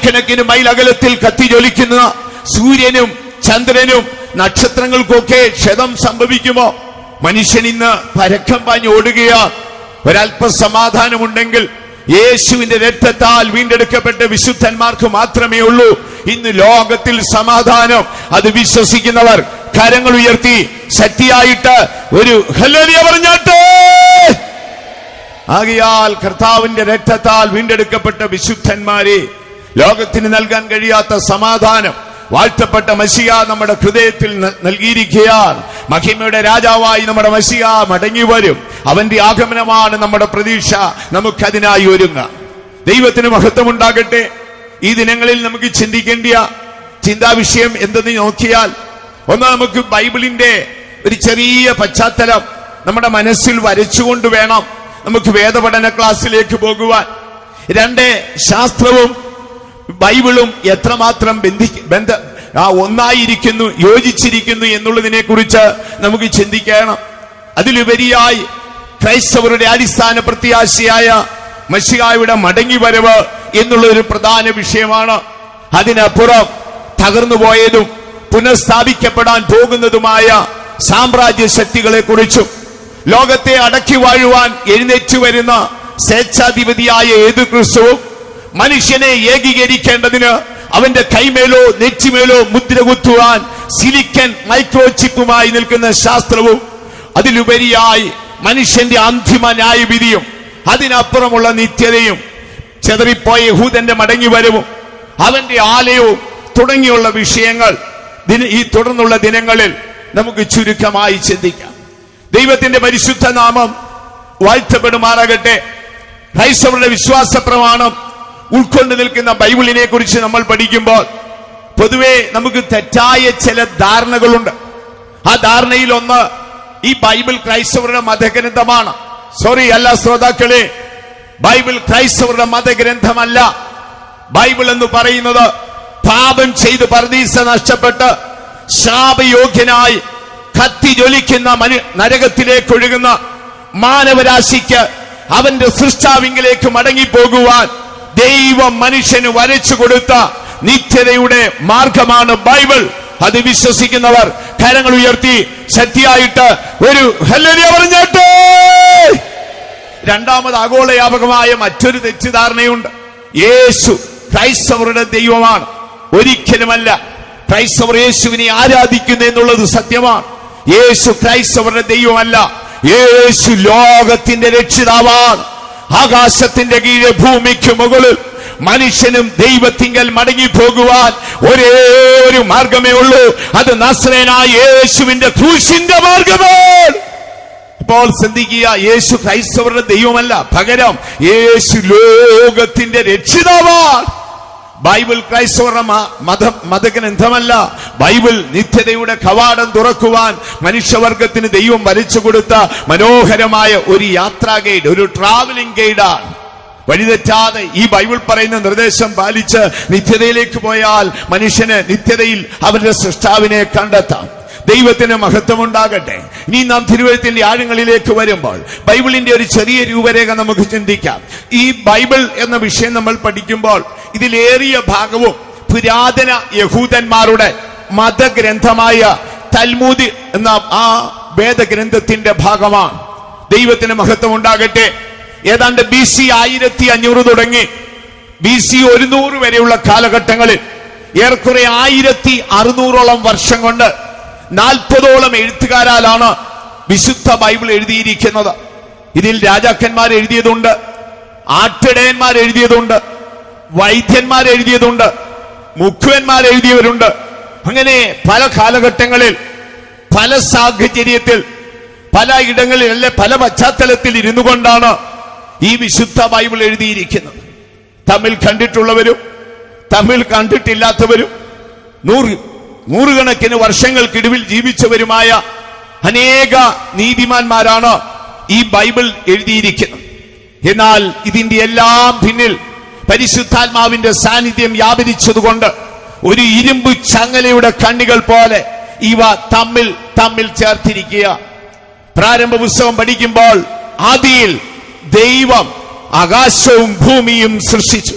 ആയിരക്കണക്കിന് മൈൽ അകലത്തിൽ കത്തിജ്വലിക്കുന്ന സൂര്യനും ചന്ദ്രനും നക്ഷത്രങ്ങൾക്കൊക്കെ ക്ഷതം സംഭവിക്കുമോ? മനുഷ്യൻ ഇന്ന് പരക്കം പാഞ്ഞ് ഓടുകയാ. ഒരല്പ സമാധാനമുണ്ടെങ്കിൽ യേശുവിന്റെ രക്തത്താൽ വീണ്ടെടുക്കപ്പെട്ട വിശുദ്ധന്മാർക്ക് മാത്രമേ ഉള്ളൂ. ഇന്ന് ലോകത്തിൽ സമാധാനം. അത് വിശ്വസിക്കുന്നവർ കരങ്ങൾ ഉയർത്തി ശക്തിയായിട്ട് ഒരു ഹല്ലേലൂയ പറഞ്ഞാട്ടെ. ആകയാൽ കർത്താവിന്റെ രക്തത്താൽ വീണ്ടെടുക്കപ്പെട്ട വിശുദ്ധന്മാരെ ലോകത്തിന് നൽകാൻ കഴിയാത്ത സമാധാനം വാഴ്ത്തപ്പെട്ട മസിയ നമ്മുടെ ഹൃദയത്തിൽ നൽകിയിരിക്കുകയാൽ മഹിമയുടെ രാജാവായി നമ്മുടെ മസിയ മടങ്ങി വരും. അവന്റെ ആഗമനമാണ് നമ്മുടെ പ്രതീക്ഷ. നമുക്കതിനായി ഒരുങ്ങ. ദൈവത്തിന് മഹത്വമുണ്ടാകട്ടെ. ഈ ദിനങ്ങളിൽ നമുക്ക് ചിന്തിക്കേണ്ടിയ ചിന്താ വിഷയം എന്തെന്ന് നോക്കിയാൽ ഒന്ന് നമുക്ക് ബൈബിളിന്റെ ഒരു ചെറിയ പശ്ചാത്തലം നമ്മുടെ മനസ്സിൽ വരച്ചുകൊണ്ട് വേണം നമുക്ക് വേദപഠന ക്ലാസ്സിലേക്ക് പോകുവാൻ. രണ്ട് ശാസ്ത്രവും ബൈബിളും എത്രമാത്രം ബന്ധി ബന്ധ ആ ഒന്നായിരിക്കുന്നു യോജിച്ചിരിക്കുന്നു എന്നുള്ളതിനെ കുറിച്ച് നമുക്ക് ചിന്തിക്കണം. അതിലുപരിയായി ക്രൈസ്തവരുടെ അടിസ്ഥാന പ്രത്യാശയായ മഷികായുടെ മടങ്ങി വരവ് എന്നുള്ള ഒരു പ്രധാന വിഷയമാണ്. അതിനപ്പുറം തകർന്നുപോയതും പുനഃസ്ഥാപിക്കപ്പെടാൻ പോകുന്നതുമായ സാമ്രാജ്യ ശക്തികളെ കുറിച്ചും ലോകത്തെ അടക്കി വാഴുവാൻ എഴുന്നേറ്റ് വരുന്ന സ്വേച്ഛാധിപതിയായ ഏതു ക്രിസ്തുവും മനുഷ്യനെ ഏകീകരിക്കേണ്ടതിന് അവന്റെ കൈമേലോ നെറ്റിമേലോ മുദ്ര കുത്തുവാൻ സിലിക്കൻ മൈക്രോചിപ്പുമായി നിൽക്കുന്ന ശാസ്ത്രവും അതിലുപരിയായി മനുഷ്യന്റെ അന്തിമ ന്യായവിധിയും അതിനപ്പുറമുള്ള നിത്യതയും ചെതറിപ്പോയ യഹൂദന്റെ മടങ്ങിവരവും അവന്റെ ആലയവും തുടങ്ങിയുള്ള വിഷയങ്ങൾ ഈ തുടർന്നുള്ള ദിനങ്ങളിൽ നമുക്ക് ചുരുക്കമായി ചിന്തിക്കാം. ദൈവത്തിന്റെ പരിശുദ്ധ നാമം വാഴ്ത്തപ്പെടുമാറാകട്ടെ. ക്രൈസ്തവരുടെ വിശ്വാസ പ്രമാണം ഉൾക്കൊണ്ട് നിൽക്കുന്ന ബൈബിളിനെ കുറിച്ച് നമ്മൾ പഠിക്കുമ്പോൾ പൊതുവെ നമുക്ക് തെറ്റായ ചില ധാരണകളുണ്ട്. ആ ധാരണയിൽ ഒന്ന് ഈ ബൈബിൾ ക്രൈസ്തവരുടെ മതഗ്രന്ഥമാണ്. സോറി അല്ല ശ്രോതാക്കളെ ബൈബിൾ ക്രൈസ്തവരുടെ മതഗ്രന്ഥമല്ല. ബൈബിൾ എന്ന് പറയുന്നത് പാപം ചെയ്ത് പർദീസ നഷ്ടപ്പെട്ട് ശാപയോഗ്യനായി കത്തി ജ്വലിക്കുന്ന മനു നരകത്തിലേക്ക് ഒഴുകുന്ന മാനവരാശിക്ക് അവന്റെ സൃഷ്ടാവിങ്കിലേക്ക് മടങ്ങിപ്പോകുവാൻ ദൈവം മനുഷ്യന് വരച്ചു കൊടുത്ത നിത്യതയുടെ മാർഗമാണ് ബൈബിൾ. അത് വിശ്വസിക്കുന്നവർ കരങ്ങൾ ഉയർത്തി ശക്തിയായിട്ട് ഒരു ഹല്ലേലൂയ പറഞ്ഞാട്ടെ. രണ്ടാമത് ആഗോളയാപകമായ മറ്റൊരു തെറ്റിദ്ധാരണയുണ്ട്. യേശു ക്രൈസ്തവരുടെ ദൈവമാണ്. ഒരിക്കലുമല്ല ക്രൈസ്തവർ യേശുവിനെ ആരാധിക്കുന്നു എന്നുള്ളത് സത്യമാണ്. യേശു ക്രൈസ്തവരുടെ ദൈവമല്ല. യേശു ലോകത്തിന്റെ രക്ഷിതാവാണ്. ആകാശത്തിന്റെ കീഴെ ഭൂമിക്ക് മുകളിൽ മനുഷ്യനും ദൈവത്തിങ്കൽ മടങ്ങി പോകുവാൻ ഒരേ ഒരു മാർഗമേ ഉള്ളൂ. അത് നസ്രേനായ യേശുവിന്റെ ക്രൂശിന്റെ മാർഗമാണ് ഇപ്പോൾ ശ്രദ്ധിക്കുക യേശു ക്രൈസ്തവരുടെ ദൈവമല്ല പകരം യേശു ലോകത്തിന്റെ രക്ഷിതാവാണ്. ബൈബിൾ ക്രൈസ്തവരുടെ മ- മത മതഗ്രന്ഥമല്ല. ബൈബിൾ നിത്യതയുടെ കവാടം തുറക്കുവാൻ മനുഷ്യവർഗത്തിന് ദൈവം വരച്ചു കൊടുത്ത മനോഹരമായ ഒരു യാത്രാ ഗൈഡ് ഒരു ട്രാവലിംഗ് ഗൈഡാണ് വഴിതെറ്റാതെ ഈ ബൈബിൾ പറയുന്ന നിർദ്ദേശം പാലിച്ച് നിത്യതയിലേക്ക് പോയാൽ മനുഷ്യന് നിത്യതയിൽ അവരുടെ സൃഷ്ടാവിനെ കണ്ടെത്താം. ദൈവത്തിന് മഹത്വമുണ്ടാകട്ടെ. ഇനി നാം തിരുവഴുത്തിന്റെ ആഴങ്ങളിലേക്ക് വരുമ്പോൾ ബൈബിളിന്റെ ഒരു ചെറിയ രൂപരേഖ നമുക്ക് ചിന്തിക്കാം. ഈ ബൈബിൾ എന്ന വിഷയം നമ്മൾ പഠിക്കുമ്പോൾ ഇതിലേറിയ ഭാഗവും പുരാതന യഹൂദന്മാരുടെ മതഗ്രന്ഥമായ തൽമൂദ് എന്ന ആ വേദഗ്രന്ഥത്തിന്റെ ഭാഗമാണ്. ദൈവത്തിന് മഹത്വം ഉണ്ടാകട്ടെ ഏതാണ്ട് ബി സി ആയിരത്തി അഞ്ഞൂറ് തുടങ്ങി. ബി സി ഒരുന്നൂറ് വരെയുള്ള കാലഘട്ടങ്ങളിൽ ഏറെക്കുറെ ആയിരത്തി അറുന്നൂറോളം വർഷം കൊണ്ട് നാൽപ്പതോളം എഴുത്തുകാരാലാണ് വിശുദ്ധ ബൈബിൾ എഴുതിയിരിക്കുന്നത്. ഇതിൽ രാജാക്കന്മാർ എഴുതിയതുണ്ട് ആട്ടിടയന്മാർ എഴുതിയതുണ്ട് വൈദ്യന്മാർ എഴുതിയതുണ്ട് മുഖ്യന്മാർ എഴുതിയവരുണ്ട്. അങ്ങനെ പല കാലഘട്ടങ്ങളിൽ പല സാഹചര്യത്തിൽ പല ഇടങ്ങളിൽ അല്ലെ പല പശ്ചാത്തലത്തിൽ ഇരുന്നു കൊണ്ടാണ് ഈ വിശുദ്ധ ബൈബിൾ എഴുതിയിരിക്കുന്നത്. തമ്മിൽ കണ്ടിട്ടുള്ളവരും തമ്മിൽ കണ്ടിട്ടില്ലാത്തവരും നൂറ് നൂറുകണക്കിന് വർഷങ്ങൾക്കിടുവിൽ ജീവിച്ചവരുമായ അനേക നീതിമാന്മാരാണ് ഈ ബൈബിൾ എഴുതിയിരിക്കുന്നത്. എന്നാൽ ഇതിന്റെ എല്ലാം പിന്നിൽ പരിശുദ്ധാത്മാവിന്റെ സാന്നിധ്യം വ്യാപരിച്ചതുകൊണ്ട് ഒരു ഇരുമ്പ് ചങ്ങലയുടെ കണ്ണികൾ പോലെ ഇവ തമ്മിൽ തമ്മിൽ ചേർത്തിരിക്കുക. പ്രാരംഭ പുസ്തകം പഠിക്കുമ്പോൾ ആദിയിൽ ദൈവം ആകാശവും ഭൂമിയും സൃഷ്ടിച്ചു.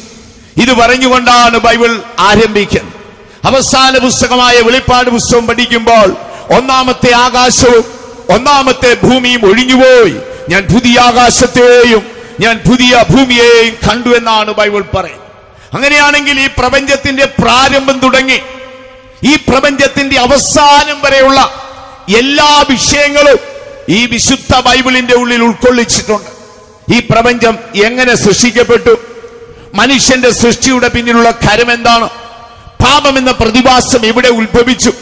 ഇത് പറഞ്ഞുകൊണ്ടാണ് ബൈബിൾ ആരംഭിക്കുന്നത്. അവസാന പുസ്തകമായ വെളിപ്പാട് പുസ്തകം പഠിക്കുമ്പോൾ ഒന്നാമത്തെ ആകാശവും ഒന്നാമത്തെ ഭൂമിയും ഒഴിഞ്ഞുപോയി. ഞാൻ പുതിയ ആകാശത്തെയും ഞാൻ പുതിയ ഭൂമിയെയും കണ്ടു എന്നാണ് ബൈബിൾ പറയുന്നത്. അങ്ങനെയാണെങ്കിൽ ഈ പ്രപഞ്ചത്തിന്റെ പ്രാരംഭം തുടങ്ങി ഈ പ്രപഞ്ചത്തിന്റെ അവസാനം വരെയുള്ള എല്ലാ വിഷയങ്ങളും ഈ വിശുദ്ധ ബൈബിളിന്റെ ഉള്ളിൽ ഉൾക്കൊള്ളിച്ചിട്ടുണ്ട്. ഈ പ്രപഞ്ചം എങ്ങനെ സൃഷ്ടിക്കപ്പെട്ടു? മനുഷ്യന്റെ സൃഷ്ടിയുടെ പിന്നിലുള്ള കരം എന്താണ്? പാപം എന്ന പ്രതിഭാസം ഇവിടെ ഉത്ഭവിച്ചു?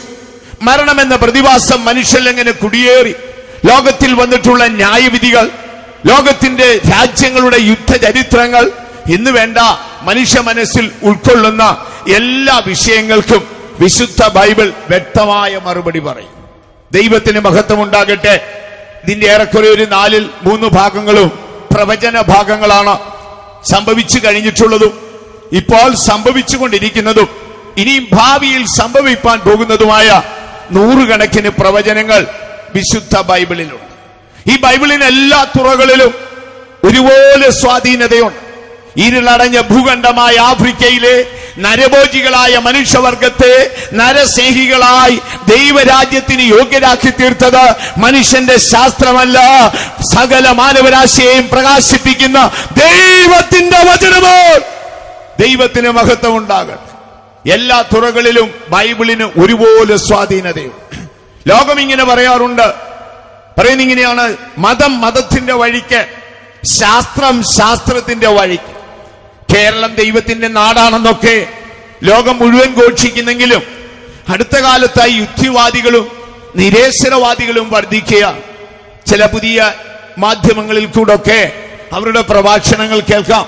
മരണമെന്ന പ്രതിഭാസം മനുഷ്യൻ എങ്ങനെ കുടിയേറി? ലോകത്തിൽ വന്നിട്ടുള്ള ന്യായവിധികൾ ലോകത്തിന്റെ രാജ്യങ്ങളുടെ യുദ്ധചരിത്രങ്ങൾ ഇന്ന് വേണ്ട മനുഷ്യ മനസ്സിൽ ഉൾക്കൊള്ളുന്ന എല്ലാ വിഷയങ്ങൾക്കും വിശുദ്ധ ബൈബിൾ വ്യക്തമായ മറുപടി പറയും. ദൈവത്തിന് മഹത്വം ഉണ്ടാകട്ടെ ഇതിന്റെ ഏറെക്കുറെ ഒരു നാലിൽ മൂന്ന് ഭാഗങ്ങളും പ്രവചന ഭാഗങ്ങളാണ് സംഭവിച്ചു കഴിഞ്ഞിട്ടുള്ളതും ഇപ്പോൾ സംഭവിച്ചുകൊണ്ടിരിക്കുന്നതും ഇനിയും ഭാവിയിൽ സംഭവിക്കാൻ പോകുന്നതുമായ നൂറുകണക്കിന് പ്രവചനങ്ങൾ വിശുദ്ധ ബൈബിളിലുണ്ട്. ഈ ബൈബിളിന് എല്ലാ തുറകളിലും ഒരുപോലെ സ്വാധീനതയുണ്ട്. ഇരുളടഞ്ഞ ഭൂഖണ്ഡമായ ആഫ്രിക്കയിലെ നരഭോജികളായ മനുഷ്യവർഗത്തെ നരസ്നേഹികളായി ദൈവരാജ്യത്തിന് യോഗ്യരാക്കി തീർത്തത് മനുഷ്യന്റെ ശാസ്ത്രമല്ല. സകല മാനവരാശിയെയും പ്രകാശിപ്പിക്കുന്ന ദൈവത്തിന്റെ വചനമോ? ദൈവത്തിന് മഹത്വം ഉണ്ടാകട്ടെ എല്ലാ തുറകളിലും ബൈബിളിന് ഒരുപോലെ സ്വാധീനതയും ലോകം ഇങ്ങനെ പറയാറുണ്ട് പറയുന്ന ഇങ്ങനെയാണ്. മതം മതത്തിന്റെ വഴിക്ക് ശാസ്ത്രം ശാസ്ത്രത്തിന്റെ വഴിക്ക്. കേരളം ദൈവത്തിന്റെ നാടാണെന്നൊക്കെ ലോകം മുഴുവൻ ഘോഷിക്കുന്നെങ്കിലും അടുത്ത കാലത്തായി യുക്തിവാദികളും നിരേശ്വരവാദികളും വർദ്ധിക്കുക. ചില പുതിയ മാധ്യമങ്ങളിൽ കൂടൊക്കെ അവരുടെ പ്രഭാഷണങ്ങൾ കേൾക്കാം.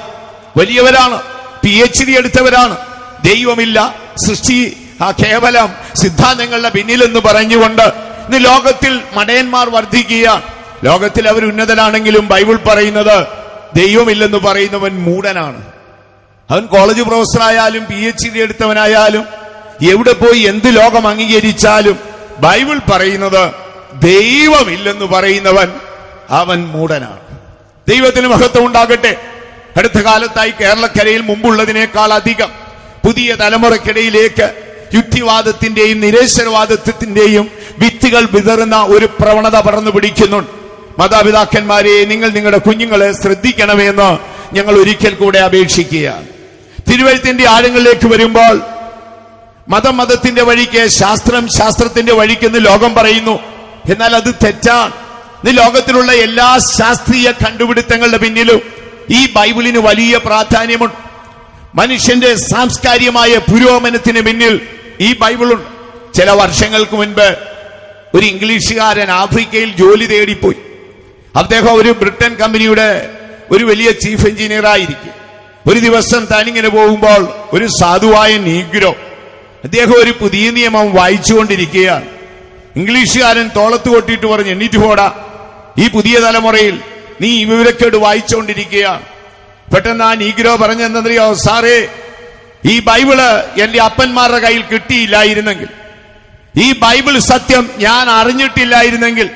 വലിയവരാണ് പി എച്ച് ഡി എടുത്തവരാണ്. ദൈവമില്ല സൃഷ്ടി ആ കേവലം സിദ്ധാന്തങ്ങളുടെ പിന്നിലെന്ന് പറഞ്ഞുകൊണ്ട് ഇന്ന് ലോകത്തിൽ മടയന്മാർ വർദ്ധിക്കുകയാണ് ലോകത്തിൽ അവർ ഉന്നതനാണെങ്കിലും ബൈബിൾ പറയുന്നത് ദൈവമില്ലെന്ന് പറയുന്നവൻ മൂടനാണ് അവൻ കോളേജ് പ്രൊഫസറായാലും പി എച്ച് ഡി എടുത്തവനായാലും എവിടെ പോയി എന്ത് ലോകം അംഗീകരിച്ചാലും ബൈബിൾ പറയുന്നത് ദൈവമില്ലെന്ന് പറയുന്നവൻ അവൻ മൂടനാണ് ദൈവത്തിന് മഹത്വം ഉണ്ടാകട്ടെ. അടുത്ത കാലത്തായി കേരളക്കരയിൽ മുമ്പുള്ളതിനേക്കാൾ അധികം പുതിയ തലമുറക്കിടയിലേക്ക് യുക്തിവാദത്തിന്റെയും നിരേശ്വരവാദത്തിന്റെയും വിത്തുകൾ വിതറുന്ന ഒരു പ്രവണത പറന്നു പിടിക്കുന്നുണ്ട്. മാതാപിതാക്കന്മാരെ നിങ്ങൾ നിങ്ങളുടെ കുഞ്ഞുങ്ങളെ ശ്രദ്ധിക്കണമെന്ന് ഞങ്ങൾ ഒരിക്കൽ കൂടെ അപേക്ഷിക്കുകയാണ്. തിരുവഴുത്തിന്റെ ആഴങ്ങളിലേക്ക് വരുമ്പോൾ മതം മതത്തിന്റെ വഴിക്ക് ശാസ്ത്രം ശാസ്ത്രത്തിന്റെ വഴിക്കെന്ന് ലോകം പറയുന്നു. എന്നാൽ അത് തെറ്റാണ്. ഇന്ന് ലോകത്തിലുള്ള എല്ലാ ശാസ്ത്രീയ കണ്ടുപിടുത്തങ്ങളുടെ പിന്നിലും ഈ ബൈബിളിന് വലിയ പ്രാധാന്യമുണ്ട്. മനുഷ്യന്റെ സാംസ്കാരികമായ പുരോഗമനത്തിന് പിന്നിൽ ഈ ബൈബിളുണ്ട്. ചില വർഷങ്ങൾക്ക് മുൻപ് ഒരു ഇംഗ്ലീഷുകാരൻ ആഫ്രിക്കയിൽ ജോലി തേടിപ്പോയി. അദ്ദേഹം ഒരു ബ്രിട്ടൻ കമ്പനിയുടെ ഒരു വലിയ ചീഫ് എഞ്ചിനീയർ ആയിരിക്കും ഒരു ദിവസം താനിങ്ങനെ പോകുമ്പോൾ ഒരു സാധുവായ നീഗ്രോ അദ്ദേഹം ഒരു പുതിയ നിയമം വായിച്ചുകൊണ്ടിരിക്കുകയാണ്. ഇംഗ്ലീഷുകാരൻ തോളത്ത് കൊട്ടിയിട്ട് പറഞ്ഞു എണ്ണീറ്റ് പോടാ. ഈ പുതിയ തലമുറയിൽ നീ വിവരക്കേട് വായിച്ചുകൊണ്ടിരിക്കുകയാണ്. പെട്ടെന്ന് ആ നീഗ്രോ പറഞ്ഞെന്നറിയോ സാറേ ഈ ബൈബിൾ എന്റെ അപ്പന്മാരുടെ കയ്യിൽ കിട്ടിയില്ലായിരുന്നെങ്കിൽ ഈ ബൈബിൾ സത്യം ഞാൻ അറിഞ്ഞിട്ടില്ലായിരുന്നെങ്കിൽ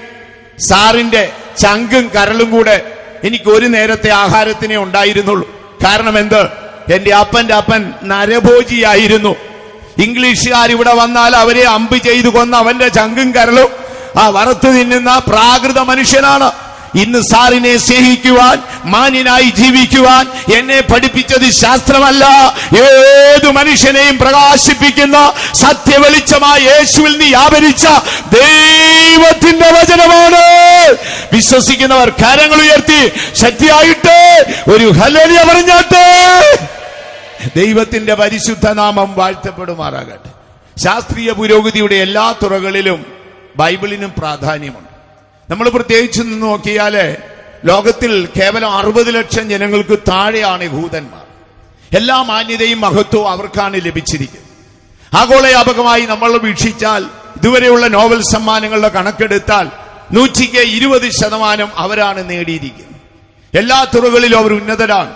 സാറിന്റെ ചങ്കും കരളും കൂടെ എനിക്ക് ഒരു നേരത്തെ ആഹാരത്തിനെ ഉണ്ടായിരുന്നുള്ളൂ. കാരണം എന്ത്? എന്റെ അപ്പന്റെ അപ്പൻ നരഭോജിയായിരുന്നു. ഇംഗ്ലീഷുകാർ ഇവിടെ വന്നാൽ അവരെ അമ്പ് ചെയ്തു കൊന്ന അവന്റെ ചങ്കും കരളും ആ വറുത്തു തിന്നുന്ന പ്രാകൃത മനുഷ്യനാണ്. ഇന്ന് സാറിനെ സ്നേഹിക്കുവാൻ മാന്യനായി ജീവിക്കുവാൻ എന്നെ പഠിപ്പിച്ചത് ശാസ്ത്രമല്ല. ഏതു മനുഷ്യനെയും പ്രകാശിപ്പിക്കുന്ന സത്യവെളിച്ചമായ യേശുവിൽ നീ ആവരിച്ച ദൈവത്തിന്റെ വചനമാണ്. വിശ്വസിക്കുന്നവർ കരങ്ങൾ ഉയർത്തി ശക്തിയായിട്ട് ഒരു ഹലനിയ പറഞ്ഞാട്ടെ. ദൈവത്തിന്റെ പരിശുദ്ധ നാമം വാഴ്ത്തപ്പെടുമാറാകട്ടെ. ശാസ്ത്രീയ പുരോഗതിയുടെ എല്ലാ തുറകളിലും ബൈബിളിനും പ്രാധാന്യമുണ്ട്. നമ്മൾ പ്രത്യേകിച്ച് നിന്ന് നോക്കിയാൽ ലോകത്തിൽ കേവലം അറുപത് ലക്ഷം ജനങ്ങൾക്ക് താഴെയാണ് യഹൂദന്മാർ എല്ലാ മാന്യതയും മഹത്വവും അവർക്കാണ് ലഭിച്ചിരിക്കുന്നത്. ആഗോളയാപകമായി നമ്മൾ വീക്ഷിച്ചാൽ ഇതുവരെയുള്ള നോവൽ സമ്മാനങ്ങളുടെ കണക്കെടുത്താൽ നൂറ്റിക്ക് ഇരുപത് ശതമാനം അവരാണ് നേടിയിരിക്കുന്നത്. എല്ലാ തുറകളിലും അവർ ഉന്നതരാണ്.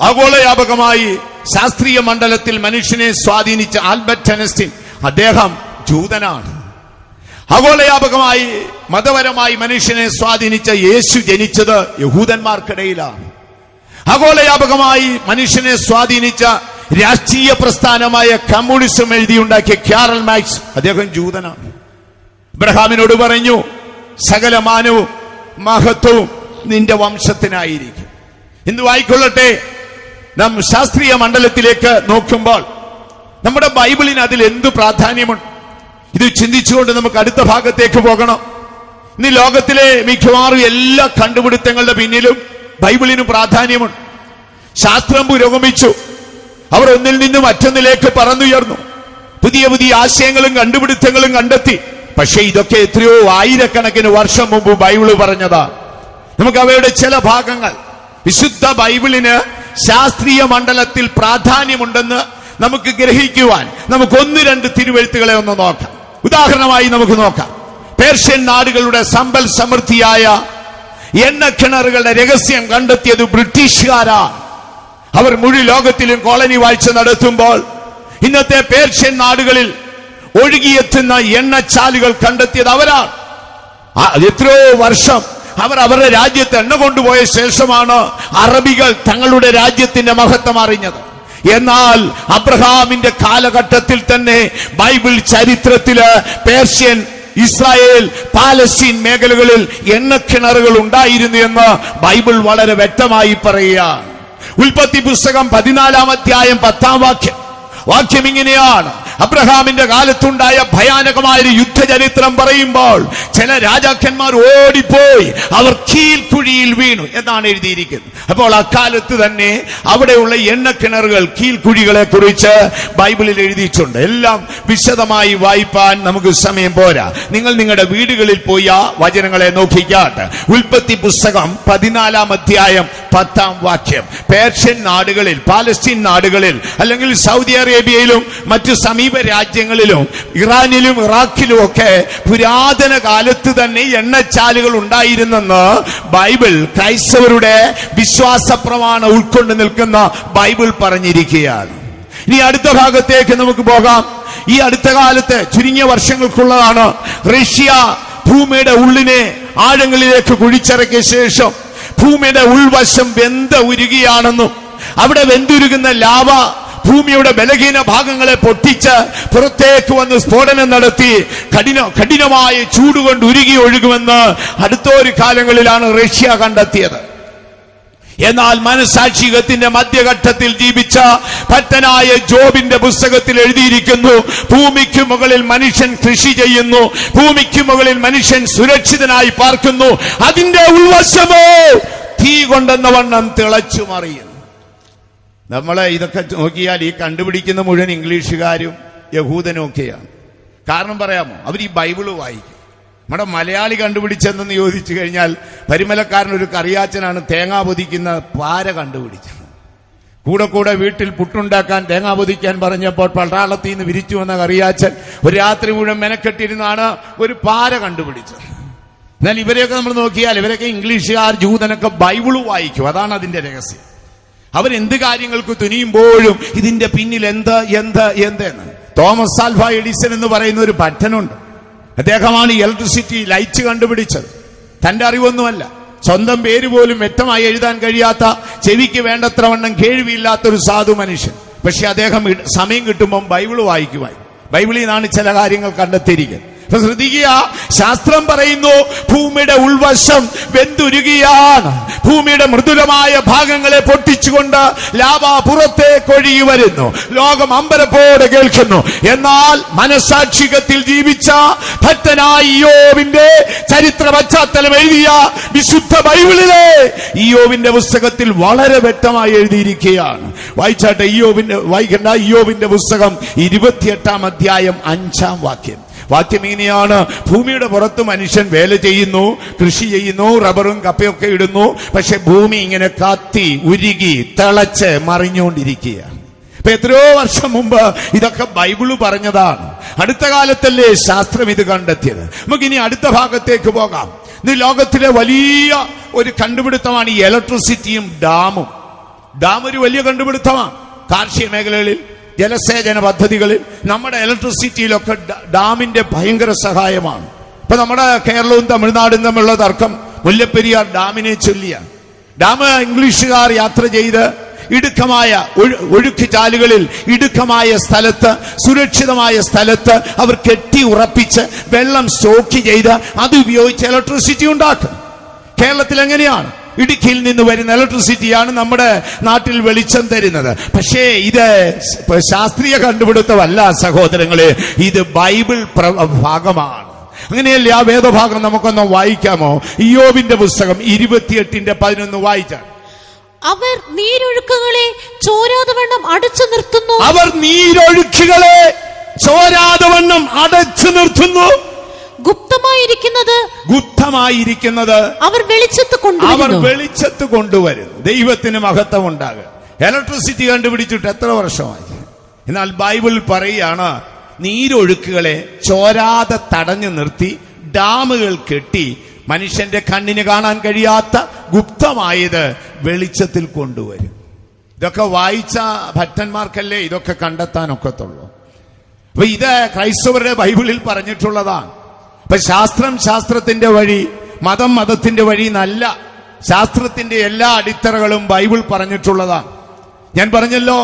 ആഗോളയാപകമായി ശാസ്ത്രീയ മണ്ഡലത്തിൽ മനുഷ്യനെ സ്വാധീനിച്ച ആൽബർട്ട് അനസ്റ്റിൻ അദ്ദേഹം ജൂതനാണ്. ആഗോളയാപകമായി മതപരമായി മനുഷ്യനെ സ്വാധീനിച്ച യേശു ജനിച്ചത് യഹൂദന്മാർക്കിടയിലാണ്. ആഗോളയാപകമായി മനുഷ്യനെ സ്വാധീനിച്ച രാഷ്ട്രീയ പ്രസ്ഥാനമായ കമ്മ്യൂണിസം എഴുതിയുണ്ടാക്കിയ ക്യാരൽ മാക്സ് അദ്ദേഹം ജൂതനാണ്. ഇബ്രഹാമിനോട് പറഞ്ഞു സകല മാനവും മഹത്വവും നിന്റെ വംശത്തിനായിരിക്കും. ഇന്ന് വായിക്കൊള്ളട്ടെ നാം ശാസ്ത്രീയ മണ്ഡലത്തിലേക്ക് നോക്കുമ്പോൾ നമ്മുടെ ബൈബിളിന് അതിൽ എന്ത് പ്രാധാന്യമുണ്ട്? ഇത് ചിന്തിച്ചുകൊണ്ട് നമുക്ക് അടുത്ത ഭാഗത്തേക്ക് പോകണം. ഇന്ന് ലോകത്തിലെ മിക്കവാറും എല്ലാ കണ്ടുപിടുത്തങ്ങളുടെ പിന്നിലും ബൈബിളിന് പ്രാധാന്യമുണ്ട്. ശാസ്ത്രം പുരോഗമിച്ചു. അവർ ഒന്നിൽ നിന്നും മറ്റൊന്നിലേക്ക് പറന്നുയർന്നു. പുതിയ പുതിയ ആശയങ്ങളും കണ്ടുപിടുത്തങ്ങളും കണ്ടെത്തി. പക്ഷെ ഇതൊക്കെ എത്രയോ ആയിരക്കണക്കിന് വർഷം മുമ്പ് ബൈബിൾ പറഞ്ഞതാ. നമുക്ക് അവയുടെ ചില ഭാഗങ്ങൾ. വിശുദ്ധ ബൈബിളിന് ശാസ്ത്രീയ മണ്ഡലത്തിൽ പ്രാധാന്യമുണ്ടെന്ന് നമുക്ക് ഗ്രഹിക്കുവാൻ നമുക്ക് ഒന്ന് രണ്ട് തിരുവെഴുത്തുകളെ ഒന്ന് നോക്കാം. ഉദാഹരണമായി നമുക്ക് നോക്കാം. പേർഷ്യൻ നാടുകളുടെ സമ്പൽ സമൃദ്ധിയായ എണ്ണക്കിണറുകളുടെ രഹസ്യം കണ്ടെത്തിയത് ബ്രിട്ടീഷുകാരാണ് അവർ മുഴു ലോകത്തിലും കോളനി വാഴ്ച നടത്തുമ്പോൾ ഇന്നത്തെ പേർഷ്യൻ നാടുകളിൽ ഒഴുകിയെത്തുന്ന എണ്ണച്ചാലുകൾ കണ്ടെത്തിയത് അവരാണ്. എത്രയോ വർഷം അവർ അവരുടെ രാജ്യത്ത് എണ്ണ കൊണ്ടുപോയ ശേഷമാണ് അറബികൾ തങ്ങളുടെ രാജ്യത്തിന്റെ മഹത്വം അറിഞ്ഞത്. എന്നാൽ അബ്രഹാമിന്റെ കാലഘട്ടത്തിൽ തന്നെ ബൈബിൾ ചരിത്രത്തിൽ പേർഷ്യൻ ഇസ്രായേൽ പാലസ്തീൻ മേഖലകളിൽ എണ്ണക്കിണറുകൾ ഉണ്ടായിരുന്നു എന്ന് ബൈബിൾ വളരെ വ്യക്തമായി പറയുക ഉൽപ്പത്തി പുസ്തകം പതിനാലാം അധ്യായം പത്താം വാക്യം വാക്യം ഇങ്ങനെയാണ്. അബ്രഹാമിന്റെ കാലത്തുണ്ടായ ഭയാനകമായ ഒരു യുദ്ധചരിത്രം പറയുമ്പോൾ ചില രാജാക്കന്മാർ ഓടിപ്പോയി അവർ കീൽക്കുഴിയിൽ വീണു എന്നാണ് എഴുതിയിരിക്കുന്നത്. അപ്പോൾ അക്കാലത്ത് തന്നെ അവിടെയുള്ള എണ്ണക്കിണറുകൾ കീൽക്കുഴികളെ കുറിച്ച് ബൈബിളിൽ എഴുതിയിട്ടുണ്ട്. എല്ലാം വിശദമായി വായിപ്പാൻ നമുക്ക് സമയം പോരാ. നിങ്ങൾ നിങ്ങളുടെ വീടുകളിൽ പോയി ആ വചനങ്ങളെ നോക്കിക്കാട്ട്. ഉൽപ്പത്തി പുസ്തകം പതിനാലാം അധ്യായം പത്താം വാക്യം. പേർഷ്യൻ നാടുകളിൽ പാലസ്തീൻ നാടുകളിൽ അല്ലെങ്കിൽ സൗദി അറേബ്യയിലും മറ്റു സമീപ രാജ്യങ്ങളിലും ഇറാനിലും ഇറാഖിലും ഒക്കെ പുരാതന കാലത്ത് തന്നെ എണ്ണച്ചാലുകൾ ഉണ്ടായിരുന്നെന്ന് ബൈബിൾ ക്രൈസ്തവരുടെ വിശ്വാസ പ്രമാണം ഉൾക്കൊണ്ട് നിൽക്കുന്ന ബൈബിൾ പറഞ്ഞിരിക്കുകയാണ്. ഇനി അടുത്ത ഭാഗത്തേക്ക് നമുക്ക് പോകാം. ഈ അടുത്ത കാലത്ത് ചുരുങ്ങിയ വർഷങ്ങൾക്കുള്ളതാണ് റഷ്യ ഭൂമിയുടെ ഉള്ളിനെ ആഴങ്ങളിലേക്ക് കുഴിച്ചിറക്കിയ ശേഷം ഭൂമിയുടെ ഉൾവശം വെന്ത ഉരുകിയാണെന്നും അവിടെ വെന്തുരുകുന്ന ലാവ ഭൂമിയുടെ ബലഹീന ഭാഗങ്ങളെ പൊട്ടിച്ച് പുറത്തേക്ക് വന്ന് സ്ഫോടനം നടത്തി കഠിന കഠിനമായ ചൂടുകൊണ്ട് ഉരുകി ഒഴുകുമെന്ന് അടുത്തൊരു കാലങ്ങളിലാണ് റഷ്യ കണ്ടെത്തിയത്. എന്നാൽ മനസാക്ഷികത്തിന്റെ മധ്യഘട്ടത്തിൽ ജീവിച്ച ഭക്തനായ ജോബിന്റെ പുസ്തകത്തിൽ എഴുതിയിരിക്കുന്നു ഭൂമിക്ക് മുകളിൽ മനുഷ്യൻ കൃഷി ചെയ്യുന്നു ഭൂമിക്ക് മുകളിൽ മനുഷ്യൻ സുരക്ഷിതനായി പാർക്കുന്നു അതിന്റെ ഉൾവശമോ തീ കൊണ്ടെന്ന വണ്ണം തിളച്ചു മറിയുന്നു നമ്മളെ ഇതൊക്കെ നോക്കിയാൽ ഈ കണ്ടുപിടിക്കുന്ന മുഴുവൻ ഇംഗ്ലീഷുകാരും യഹൂദനും ഒക്കെയാണ്. കാരണം പറയാമോ? അവർ ഈ ബൈബിൾ വായിക്കും. നമ്മുടെ മലയാളി കണ്ടുപിടിച്ചെന്ന് ചോദിച്ചു കഴിഞ്ഞാൽ പരിമലക്കാരൻ ഒരു കറിയാച്ചനാണ് തേങ്ങാ പൊതിക്കുന്ന പാര കണ്ടുപിടിച്ചത്. കൂടെ കൂടെ വീട്ടിൽ പുട്ടുണ്ടാക്കാൻ തേങ്ങാ പൊതിക്കാൻ പറഞ്ഞപ്പോൾ പട്ടാളത്തിൽ നിന്ന് വിരിച്ചു വന്ന കറിയാച്ചൻ ഒരു രാത്രി മുഴുവൻ മെനക്കെട്ടിരുന്നാണ് ഒരു പാര കണ്ടുപിടിച്ചത്. എന്നാൽ ഇവരെയൊക്കെ നമ്മൾ നോക്കിയാൽ ഇവരൊക്കെ ഇംഗ്ലീഷുകാർ ജൂതനൊക്കെ ബൈബിൾ വായിക്കും. അതാണ് അതിന്റെ രഹസ്യം. അവരെന്ത് കാര്യങ്ങൾക്ക് തുനിയുമ്പോഴും ഇതിന്റെ പിന്നിൽ എന്ത് എന്ത് എന്തെന്ന് തോമസ് ആൽഫ എഡിസൺ എന്ന് പറയുന്ന ഒരു പഠനുണ്ട് അദ്ദേഹമാണ് ഇലക്ട്രിസിറ്റി ലൈറ്റ് കണ്ടുപിടിച്ചത്. തന്റെ അറിവൊന്നുമല്ല. സ്വന്തം പേര് പോലും വ്യക്തമായി എഴുതാൻ കഴിയാത്ത ചെവിക്ക് വേണ്ടത്ര വണ്ണം കേൾവിയില്ലാത്ത ഒരു സാധു മനുഷ്യൻ. പക്ഷെ അദ്ദേഹം സമയം കിട്ടുമ്പം ബൈബിൾ വായിക്കുമായി ബൈബിളിൽ നിന്നാണ് ചില കാര്യങ്ങൾ കണ്ടെത്തിയിരിക്കുന്നത്. ശ്രദ്ധിക്കുക. ശാസ്ത്രം പറയുന്നു ഭൂമിയുടെ ഉൾവശം വെന്തുരുകിയാണ്. ഭൂമിയുടെ മൃദുലമായ ഭാഗങ്ങളെ പൊട്ടിച്ചുകൊണ്ട് ലാവ പുറത്തേക്ക് ഒഴുകി വരുന്നു. ലോകം അമ്പരപ്പോടെ കേൾക്കുന്നു. എന്നാൽ മനസാക്ഷികത്തിൽ ജീവിച്ച ഭക്തനായ ഇയോവിന്റെ ചരിത്ര പശ്ചാത്തലം എഴുതിയ വിശുദ്ധ ബൈബിളിലെ ഇയോവിന്റെ പുസ്തകത്തിൽ വളരെ വ്യക്തമായി എഴുതിയിരിക്കുകയാണ്. വായിച്ചാട്ടെ ഇയോവിന്റെ വായിക്കേണ്ട ഇയോവിന്റെ പുസ്തകം ഇരുപത്തിയെട്ടാം അധ്യായം അഞ്ചാം വാക്യം. വാക്യം ഇങ്ങനെയാണ് ഭൂമിയുടെ പുറത്ത് മനുഷ്യൻ വേല ചെയ്യുന്നു കൃഷി ചെയ്യുന്നു റബ്ബറും കപ്പയൊക്കെ ഇടുന്നു. പക്ഷെ ഭൂമി ഇങ്ങനെ കാത്തി ഉരുകി തിളച്ച് മറിഞ്ഞുകൊണ്ടിരിക്കുകയാണ്. ഇപ്പൊ എത്രയോ വർഷം മുമ്പ് ഇതൊക്കെ ബൈബിൾ പറഞ്ഞതാണ്. അടുത്ത കാലത്തല്ലേ ശാസ്ത്രം ഇത് കണ്ടെത്തിയത്. നമുക്ക് ഇനി അടുത്ത ഭാഗത്തേക്ക് പോകാം. ഇന്ന് ലോകത്തിലെ വലിയ ഒരു കണ്ടുപിടുത്തമാണ് ഈ ഇലക്ട്രിസിറ്റിയും ഡാമും. ഡാം ഒരു വലിയ കണ്ടുപിടുത്തമാണ്. കാർഷിക മേഖലകളിൽ ജലസേചന പദ്ധതികളിൽ നമ്മുടെ ഇലക്ട്രിസിറ്റിയിലൊക്കെ ഡാമിന്റെ ഭയങ്കര സഹായമാണ്. ഇപ്പൊ നമ്മുടെ കേരളവും തമിഴ്നാടും തമ്മിലുള്ള തർക്കം മുല്ലപ്പെരിയാർ ഡാമിനെ ചൊല്ലിയാണ് ഡാം ഇംഗ്ലീഷുകാർ യാത്ര ചെയ്ത് ഇടുക്കമായ ഒഴു- ഒഴുക്ക് ചാലുകളിൽ ഇടുക്കമായ സ്ഥലത്ത് സുരക്ഷിതമായ സ്ഥലത്ത് അവർ കെട്ടി ഉറപ്പിച്ച് വെള്ളം സ്റ്റോക്ക് ചെയ്ത് അത് ഉപയോഗിച്ച് ഇലക്ട്രിസിറ്റി ഉണ്ടാക്കും. കേരളത്തിൽ എങ്ങനെയാണ്? ഇടുക്കിയിൽ നിന്ന് വരുന്ന ഇലക്ട്രിസിറ്റിയാണ് നമ്മുടെ നാട്ടിൽ വെളിച്ചം തരുന്നത്. പക്ഷേ ഇത് ശാസ്ത്രീയ കണ്ടുപിടുത്തമല്ല സഹോദരങ്ങളെ. ഇത് ബൈബിൾ ഭാഗമാണ്. അങ്ങനെയല്ലേ ആ വേദഭാഗം നമുക്കൊന്ന് വായിക്കാമോ? ഇയോബിന്റെ പുസ്തകം ഇരുപത്തിയെട്ടിന്റെ പതിനൊന്ന് വായിച്ചാൽ. അവർ നീരൊഴുക്കുകളെ ചോരാതെ വണ്ണം അടച്ചു നിർത്തുന്നു. അവർ നീരൊഴുക്കുകളെ ചോരാതെ വണ്ണം അടച്ചു നിർത്തുന്നു. ഗുപ്തമായിരിക്കുന്നത് ഗുപ്തമായിരിക്കുന്നത് അവർ വെളിച്ചത്ത് അവർ കൊണ്ടുവരുന്നു വെളിച്ചത്ത് കൊണ്ടുവരുന്നു. ദൈവത്തിന് മഹത്വം ഉണ്ടാകുക ഇലക്ട്രിസിറ്റി കണ്ടുപിടിച്ചിട്ട് എത്ര വർഷമായി? എന്നാൽ ബൈബിൾ പറയുകയാണ് നീരൊഴുക്കുകളെ ചോരാതെ തടഞ്ഞു നിർത്തി ഡാമുകൾ കെട്ടി മനുഷ്യന്റെ കണ്ണിന് കാണാൻ കഴിയാത്ത ഗുപ്തമായത് വെളിച്ചത്തിൽ കൊണ്ടുവരും. ഇതൊക്കെ വായിച്ച ഭക്തന്മാർക്കല്ലേ ഇതൊക്കെ കണ്ടെത്താനൊക്കത്തുള്ളൂ. അപ്പൊ ഇത് ക്രൈസ്തവരുടെ ബൈബിളിൽ പറഞ്ഞിട്ടുള്ളതാണ്. അപ്പൊ ശാസ്ത്രം ശാസ്ത്രത്തിന്റെ വഴി മതം മതത്തിന്റെ വഴി എന്നല്ല. ശാസ്ത്രത്തിന്റെ എല്ലാ അടിത്തറകളും ബൈബിൾ പറഞ്ഞിട്ടുള്ളതാണ്. ഞാൻ പറഞ്ഞല്ലോ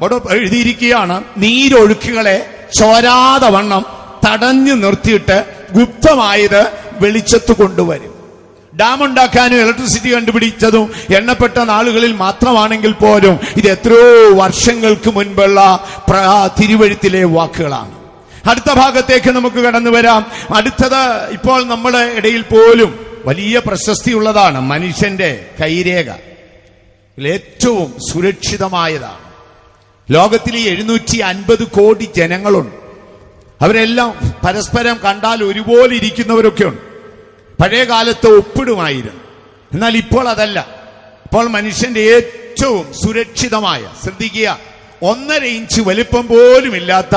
അവിടെ എഴുതിയിരിക്കുകയാണ് നീരൊഴുക്കുകളെ ചോരാതെ വണ്ണം തടഞ്ഞു നിർത്തിയിട്ട് ഗുപ്തമായത് വെളിച്ചത്ത് കൊണ്ടുവരും. ഡാം ഉണ്ടാക്കാനും ഇലക്ട്രിസിറ്റി കണ്ടുപിടിച്ചതും എണ്ണപ്പെട്ട നാളുകളിൽ മാത്രമാണെങ്കിൽ പോലും ഇത് എത്രയോ വർഷങ്ങൾക്ക് മുൻപുള്ള തിരുവഴുത്തിലെ വാക്കുകളാണ്. അടുത്ത ഭാഗത്തേക്ക് നമുക്ക് കടന്നു വരാം. അടുത്തത് ഇപ്പോൾ നമ്മുടെ ഇടയിൽ പോലും വലിയ പ്രശസ്തിയുള്ളതാണ് മനുഷ്യന്റെ കൈരേഖ. ഏറ്റവും സുരക്ഷിതമായതാണ്. ലോകത്തിലെ എഴുന്നൂറ്റി അൻപത് കോടി ജനങ്ങളുണ്ട്. അവരെല്ലാം പരസ്പരം കണ്ടാൽ ഒരുപോലെ ഇരിക്കുന്നവരൊക്കെയുണ്ട്. പഴയ കാലത്ത് ഒപ്പിടുമായിരുന്നു. എന്നാൽ ഇപ്പോൾ അതല്ല. ഇപ്പോൾ മനുഷ്യന്റെ ഏറ്റവും സുരക്ഷിതമായ ശ്രദ്ധിക്കുക ഒന്നര ഇഞ്ച് വലിപ്പം പോലും ഇല്ലാത്ത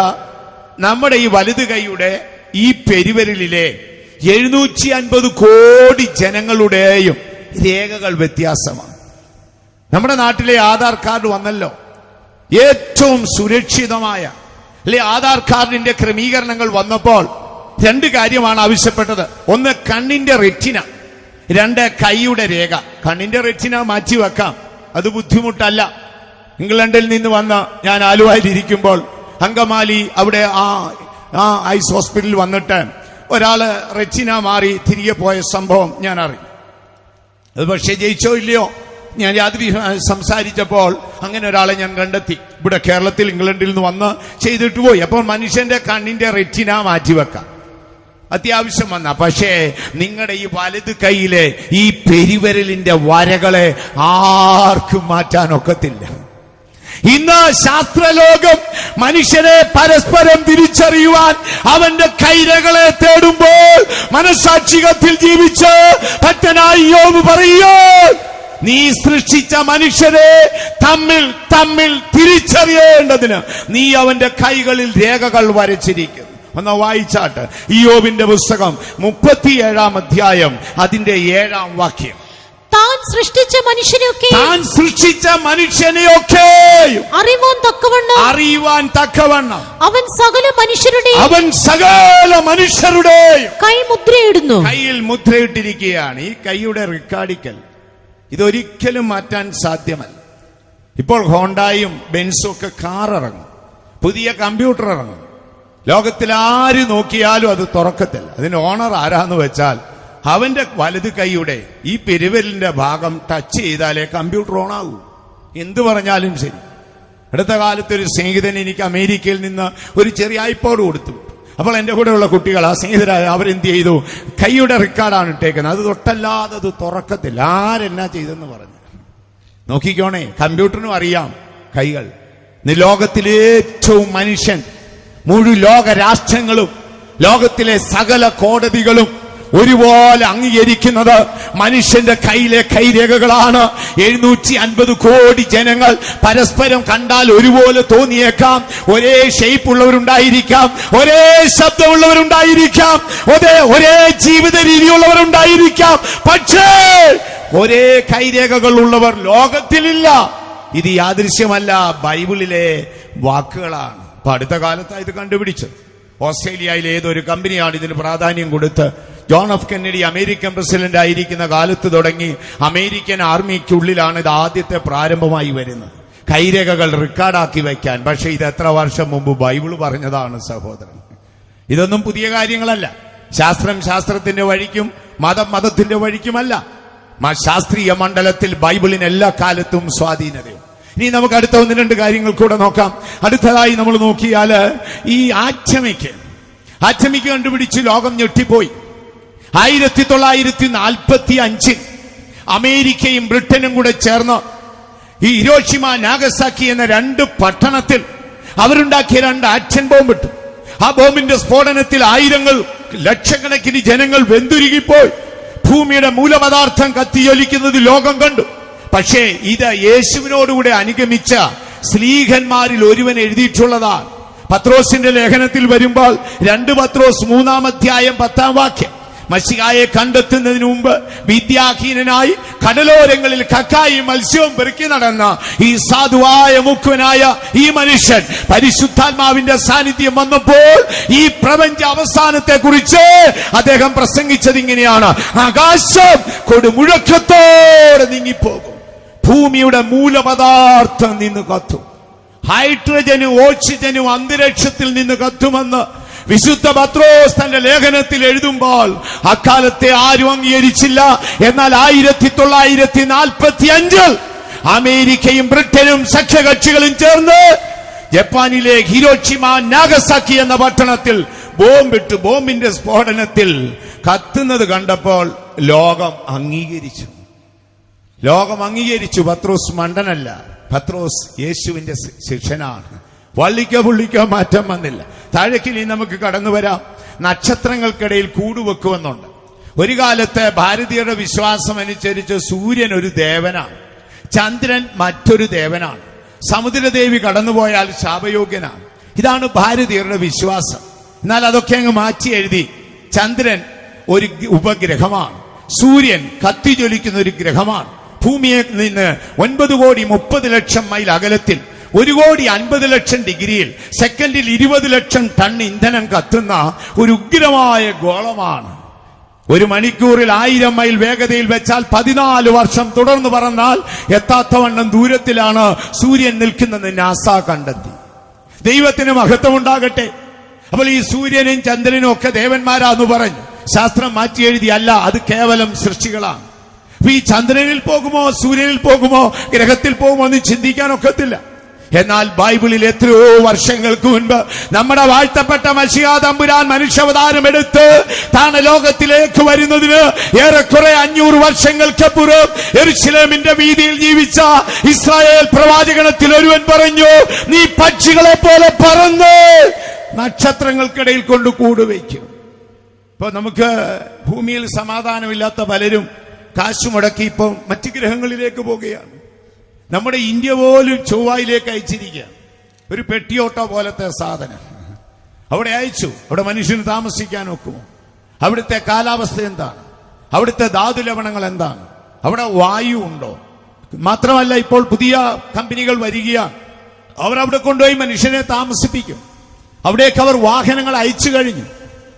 നമ്മുടെ ഈ വലുത് കൈയുടെ ഈ പെരുവരലിലെ എഴുന്നൂറ്റി അൻപത് കോടി ജനങ്ങളുടെയും രേഖകൾ വ്യത്യാസമാണ്. നമ്മുടെ നാട്ടിലെ ആധാർ കാർഡ് വന്നല്ലോ. ഏറ്റവും സുരക്ഷിതമായ അല്ലെ ആധാർ കാർഡിന്റെ ക്രമീകരണങ്ങൾ വന്നപ്പോൾ രണ്ട് കാര്യമാണ് ആവശ്യപ്പെട്ടത്. ഒന്ന് കണ്ണിന്റെ റെറ്റിന രണ്ട് കൈയുടെ രേഖ. കണ്ണിന്റെ റെറ്റിന മാറ്റി വെക്കാം അത് ബുദ്ധിമുട്ടല്ല. ഇംഗ്ലണ്ടിൽ നിന്ന് വന്ന ഞാൻ ആലുവയിൽ ഇരിക്കുമ്പോൾ അങ്കമാലി അവിടെ ആ ആ ഐസ് ഹോസ്പിറ്റലിൽ വന്നിട്ട് ഒരാൾ റെച്ചിന മാറി തിരികെ പോയ സംഭവം ഞാൻ അറിയും അത് പക്ഷേ ജയിച്ചോ ഇല്ലയോ? ഞാൻ രാത്രി സംസാരിച്ചപ്പോൾ അങ്ങനെ ഒരാളെ ഞാൻ കണ്ടെത്തി. ഇവിടെ കേരളത്തിൽ ഇംഗ്ലണ്ടിൽ നിന്ന് വന്ന് ചെയ്തിട്ട് പോയി. അപ്പോൾ മനുഷ്യന്റെ കണ്ണിന്റെ റെറ്റിന മാറ്റിവെക്കാം അത്യാവശ്യം വന്ന. പക്ഷേ നിങ്ങളുടെ ഈ വലത് കൈയിലെ ഈ പെരുവരലിന്റെ വരകളെ ആർക്കും മാറ്റാൻ ഒക്കത്തില്ല. ഇന്ന് ശാസ്ത്രലോകം മനുഷ്യരെ പരസ്പരം തിരിച്ചറിയുവാൻ അവന്റെ കൈരകളെ തേടുമ്പോൾ മനസാക്ഷികത്തിൽ ജീവിച്ച് ഭക്തനായി യോബ് പറയോ നീ സൃഷ്ടിച്ച മനുഷ്യരെ തമ്മിൽ തമ്മിൽ തിരിച്ചറിയേണ്ടതിന് നീ അവന്റെ കൈകളിൽ രേഖകൾ വരച്ചിരിക്കുന്നു. ഒന്ന് വായിച്ചാട്ട്. യോബിന്റെ പുസ്തകം മുപ്പത്തിയേഴാം അധ്യായം അതിന്റെ ഏഴാം വാക്യം. താൻ സൃഷ്ടിച്ച മനുഷ്യനെയൊക്കെ താൻ സൃഷ്ടിച്ച മനുഷ്യനെയൊക്കെ അറിവാൻ തക്കവണ്ണം അറിയുവാൻ തക്കവണ്ണം. അവൻ സകല മനുഷ്യരുടെ അവൻ സകല മനുഷ്യരുടെ കൈ മുദ്രയിടുന്നു. കയ്യിൽ മുദ്രയിട്ടിരിക്കുകയാണ്. ഈ കൈയുടെ റിക്കാർഡിക്കൽ ഇതൊരിക്കലും മാറ്റാൻ സാധ്യമല്ല. ഇപ്പോൾ ഹോണ്ടായും ബെൻസും ഒക്കെ കാർ ഇറങ്ങും പുതിയ കമ്പ്യൂട്ടർ ഇറങ്ങും ലോകത്തിൽ ആര് നോക്കിയാലും അത് തുറക്കത്തില്ല. അതിന് ഓണർ ആരാന്ന് വെച്ചാൽ അവന്റെ വലത് കൈയുടെ ഈ പെരുവലിന്റെ ഭാഗം ടച്ച് ചെയ്താലേ കമ്പ്യൂട്ടർ ഓൺ ആകൂ. എന്തു പറഞ്ഞാലും ശരി. അടുത്ത കാലത്ത് ഒരു സ്നേഹിതൻ എനിക്ക് അമേരിക്കയിൽ നിന്ന് ഒരു ചെറിയ ഐപോഡ് കൊടുത്തു. അപ്പോൾ എന്റെ കൂടെയുള്ള കുട്ടികൾ ആ സ്നേഹിതരായ അവരെന്ത് ചെയ്തു? കൈയുടെ റെക്കോർഡാണ് ഇട്ടേക്കുന്നത്. അത് തൊട്ടല്ലാതെ അത് തുറക്കത്തില്ല. ആരെന്നാ ചെയ്തെന്ന് പറഞ്ഞു. നോക്കിക്കോണേ കമ്പ്യൂട്ടറിനും അറിയാം കൈകൾ. ഇന്ന് ലോകത്തിലെ ഏറ്റവും മനുഷ്യൻ മുഴു ലോക രാഷ്ട്രങ്ങളും ലോകത്തിലെ സകല കോടതികളും ഒരുപോലെ അംഗീകരിക്കുന്നത് മനുഷ്യന്റെ കയ്യിലെ കൈരേഖകളാണ്. എഴുന്നൂറ്റി അൻപത് കോടി ജനങ്ങൾ പരസ്പരം കണ്ടാൽ ഒരുപോലെ തോന്നിയേക്കാം. ഒരേ ഷേപ്പ് ഉള്ളവരുണ്ടായിരിക്കാം. ഒരേ ശബ്ദമുള്ളവരുണ്ടായിരിക്കാം. ഒരേ ഒരേ ജീവിത രീതിയുള്ളവരുണ്ടായിരിക്കാം. പക്ഷേ ഒരേ കൈരേഖകൾ ഉള്ളവർ ലോകത്തിലില്ല. ഇത് യാദൃശ്യമല്ല ബൈബിളിലെ വാക്കുകളാണ്. അപ്പൊ അടുത്ത കാലത്താണ് ഇത് കണ്ടുപിടിച്ചത്. ഓസ്ട്രേലിയയിലെ ഏതൊരു കമ്പനിയാണ് ഇതിന് പ്രാധാന്യം കൊടുത്ത്? John F Kennedy American president ആയിരിക്കുന്ന കാലത്ത് തുടങ്ങി അമേരിക്കൻ ആർമിക്കുള്ളിലാണ് ഇത് ആദ്യത്തെ പ്രാരംഭമായി വരുന്നത്. കൈരേഖകൾ റെക്കോർഡാക്കി വയ്ക്കാൻ. പക്ഷേ ഇത് എത്ര വർഷം മുമ്പ് ബൈബിൾ പറഞ്ഞതാണ് സഹോദരൻ. ഇതൊന്നും പുതിയ കാര്യങ്ങളല്ല. ശാസ്ത്രം ശാസ്ത്രത്തിന്റെ വഴിക്കും മതം മതത്തിന്റെ വഴിക്കുമല്ല. ശാസ്ത്രീയ മണ്ഡലത്തിൽ ബൈബിളിന് എല്ലാ കാലത്തും സ്വാധീനതയും ഇനി നമുക്ക് അടുത്ത ഒന്ന് രണ്ട് കാര്യങ്ങൾ കൂടെ നോക്കാം. അടുത്തതായി നമ്മൾ നോക്കിയാൽ ഈ ആച്ചമയ്ക്ക് ആച്ചമയ്ക്ക് കണ്ടുപിടിച്ച് ലോകം ഞെട്ടിപ്പോയി. ആയിരത്തി തൊള്ളായിരത്തി നാൽപ്പത്തി അഞ്ചിൽ അമേരിക്കയും ബ്രിട്ടനും കൂടെ ചേർന്ന് ഈ ഇരോഷിമ നാഗസാക്കി എന്ന രണ്ട് പട്ടണത്തിൽ അവരുണ്ടാക്കിയ രണ്ട് ആക്ഷൻ ബോംബ് ഇട്ടു. ആ ബോംബിന്റെ സ്ഫോടനത്തിൽ ആയിരങ്ങൾ ലക്ഷക്കണക്കിന് ജനങ്ങൾ വെന്തുരുകിപ്പോയി. ഭൂമിയുടെ മൂലപദാർത്ഥം കത്തിയൊലിക്കുന്നത് ലോകം കണ്ടു. പക്ഷേ ഇത് യേശുവിനോടുകൂടെ അനുഗമിച്ച സ്ലീഹന്മാരിൽ ഒരുവൻ എഴുതിയിട്ടുള്ളതാണ്. പത്രോസിന്റെ ലേഖനത്തിൽ വരുമ്പോൾ രണ്ട് പത്രോസ് മൂന്നാം അധ്യായം പത്താം വാക്യം. മഷികായെ കണ്ടെത്തുന്നതിന് മുമ്പ് വിദ്യാഹീനനായി കടലോരങ്ങളിൽ കക്കായും മത്സ്യവും പെറുക്കി നടന്ന ഈ സാധുവായ മുക്കുവനായ ഈ മനുഷ്യൻ പരിശുദ്ധാത്മാവിന്റെ സാന്നിധ്യം വന്നപ്പോൾ ഈ പ്രപഞ്ച അവസാനത്തെ കുറിച്ച് അദ്ദേഹം പ്രസംഗിച്ചത് ഇങ്ങനെയാണ്. ആകാശം കൊടുമുഴക്കത്തോടെ നീങ്ങിപ്പോകും. ഭൂമിയുടെ മൂലപദാർത്ഥം നിന്ന് കത്തും. ഹൈഡ്രജനും ഓക്സിജനും അന്തരീക്ഷത്തിൽ നിന്ന് കത്തുമെന്ന് വിശുദ്ധ പത്രോസ് തന്റെ ലേഖനത്തിൽ എഴുതുമ്പോൾ അക്കാലത്തെ ആരും അംഗീകരിച്ചില്ല. എന്നാൽ ആയിരത്തി തൊള്ളായിരത്തി നാൽപ്പത്തി അഞ്ചിൽ അമേരിക്കയും ബ്രിട്ടനും സഖ്യകക്ഷികളും ചേർന്ന് ജപ്പാനിലെ ഹിരോഷിമ നാഗസാക്കി എന്ന പട്ടണത്തിൽ ബോംബിട്ട് ബോംബിന്റെ സ്ഫോടനത്തിൽ കത്തുന്നത് കണ്ടപ്പോൾ ലോകം അംഗീകരിച്ചു. ലോകം അംഗീകരിച്ചു. പത്രോസ് മണ്ടനല്ല. പത്രോസ് യേശുവിന്റെ ശിക്ഷനാണ് വള്ളിക്കോ പുള്ളിക്കോ മാറ്റം വന്നില്ല. താഴേക്ക് ഇനി നമുക്ക് കടന്നു വരാം. നക്ഷത്രങ്ങൾക്കിടയിൽ കൂടുവെക്കുമെന്നുണ്ട്. ഒരു കാലത്ത് ഭാരതീയരുടെ വിശ്വാസം അനുസരിച്ച് സൂര്യൻ ഒരു ദേവനാണ്. ചന്ദ്രൻ മറ്റൊരു ദേവനാണ്. സമുദ്രദേവി കടന്നുപോയാൽ ശാപയോഗ്യനാണ്. ഇതാണ് ഭാരതീയരുടെ വിശ്വാസം. എന്നാൽ അതൊക്കെ അങ്ങ് മാറ്റി എഴുതി. ചന്ദ്രൻ ഒരു ഉപഗ്രഹമാണ്. സൂര്യൻ കത്തിജ്വലിക്കുന്ന ഒരു ഗ്രഹമാണ്. ഭൂമിയെ നിന്ന് ഒൻപത് കോടി മുപ്പത് ലക്ഷം മൈൽ അകലത്തിൽ ഒരു കോടി അൻപത് ലക്ഷം ഡിഗ്രിയിൽ സെക്കൻഡിൽ ഇരുപത് ലക്ഷം ടൺ ഇന്ധനം കത്തുന്ന ഒരു ഉഗ്രമായ ഗോളമാണ്. ഒരു മണിക്കൂറിൽ ആയിരം മൈൽ വേഗതയിൽ വെച്ചാൽ പതിനാല് വർഷം തുടർന്ന് പറഞ്ഞാൽ എത്താത്തവണ്ണം ദൂരത്തിലാണ് സൂര്യൻ നിൽക്കുന്നതെന്ന് നാസ കണ്ടെത്തി. ദൈവത്തിന് മഹത്വം ഉണ്ടാകട്ടെ അപ്പോൾ ഈ സൂര്യനും ചന്ദ്രനും ഒക്കെ ദേവന്മാരാന്ന് പറഞ്ഞു. ശാസ്ത്രം മാറ്റി എഴുതി അല്ല അത് കേവലം സൃഷ്ടികളാണ്. ഈ ചന്ദ്രനിൽ പോകുമോ സൂര്യനിൽ പോകുമോ ഗ്രഹത്തിൽ പോകുമോ എന്ന് ചിന്തിക്കാൻ ഒക്കത്തില്ല. എന്നാൽ ബൈബിളിൽ എത്രയോ വർഷങ്ങൾക്ക് മുൻപ് നമ്മുടെ വാഴ്ത്തപ്പെട്ട മഷിയാ തമ്പുരാൻ മനുഷ്യാവതാരം എടുത്ത് താണ ലോകത്തിലേക്ക് വരുന്നതിന് ഏറെക്കുറെ അഞ്ഞൂറ് വർഷങ്ങൾക്കപ്പുറം എരുശലേമിന്റെ വീതിയിൽ ജീവിച്ച ഇസ്രായേൽ പ്രവാചകണത്തിൽ ഒരുവൻ പറഞ്ഞു നീ പക്ഷികളെ പോലെ പറന്ന് നക്ഷത്രങ്ങൾക്കിടയിൽ കൊണ്ട് കൂടുവയ്ക്കും ഇപ്പൊ നമുക്ക് ഭൂമിയിൽ സമാധാനമില്ലാത്ത പലരും കാശ് മുടക്കി ഇപ്പം മറ്റ് ഗ്രഹങ്ങളിലേക്ക് പോവുകയാണ് നമ്മുടെ ഇന്ത്യ പോലും ചൊവ്വായിലേക്ക് അയച്ചിരിക്കുക. ഒരു പെട്ടിയോട്ടോ പോലത്തെ സാധനം. അവിടെ അയച്ചു. അവിടെ മനുഷ്യന് താമസിക്കാൻ ഒക്കുമോ അവിടുത്തെ കാലാവസ്ഥ എന്താണ്? അവിടുത്തെ ധാതു ലവണങ്ങൾ എന്താണ്? അവിടെ വായു ഉണ്ടോ? മാത്രമല്ല ഇപ്പോൾ പുതിയ കമ്പനികൾ വരികയാണ് അവർ അവിടെ കൊണ്ടുപോയി മനുഷ്യനെ താമസിപ്പിക്കും. അവിടേക്ക് അവർ വാഹനങ്ങൾ അയച്ചു കഴിഞ്ഞു.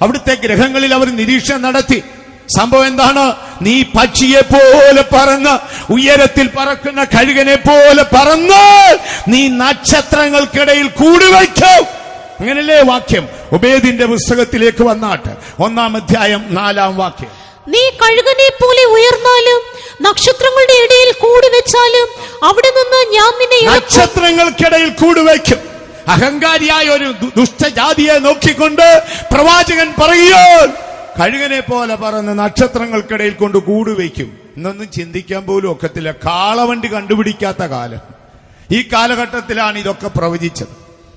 അവിടുത്തെ ഗ്രഹങ്ങളിൽ അവർ നിരീക്ഷണം നടത്തി. സംഭവം എന്താണ്? നീ പക്ഷിയെ പോലെ പറന്ന് ഉയരത്തിൽ പറക്കുന്ന കഴുകനെ പോലെ പറന്ന് നീ നക്ഷത്രങ്ങൾക്കിടയിൽ കൂടുവയ്ക്കും അങ്ങനല്ലേ വാക്യം? ഉബേദിന്റെ പുസ്തകത്തിലേക്ക് വന്നാട്ട്. ഒന്നാം അധ്യായം നാലാം വാക്യം. നീ കഴുകനെ പോലെ ഉയർന്നാലും നക്ഷത്രങ്ങളുടെ ഇടയിൽ കൂടി വെച്ചാലും അവിടെ നിന്ന് ഞാൻ നിന്നെ നക്ഷത്രങ്ങൾക്കിടയിൽ നക്ഷത്രങ്ങൾക്കിടയിൽ കൂടുവയ്ക്കും അഹങ്കാരിയായ ഒരു ദുഷ്ടജാതിയെ നോക്കിക്കൊണ്ട് പ്രവാചകൻ പറയുകയോ കഴുകനെ പോലെ പറന്ന് നക്ഷത്രങ്ങൾക്കിടയിൽ കൊണ്ട് കൂടുവയ്ക്കും എന്നൊന്നും ചിന്തിക്കാൻ പോലും ഒക്കത്തില്ല. കാളവണ്ടി കണ്ടുപിടിക്കാത്ത കാലം. ഈ കാലഘട്ടത്തിലാണ് ഇതൊക്കെ പ്രവചിച്ചത്.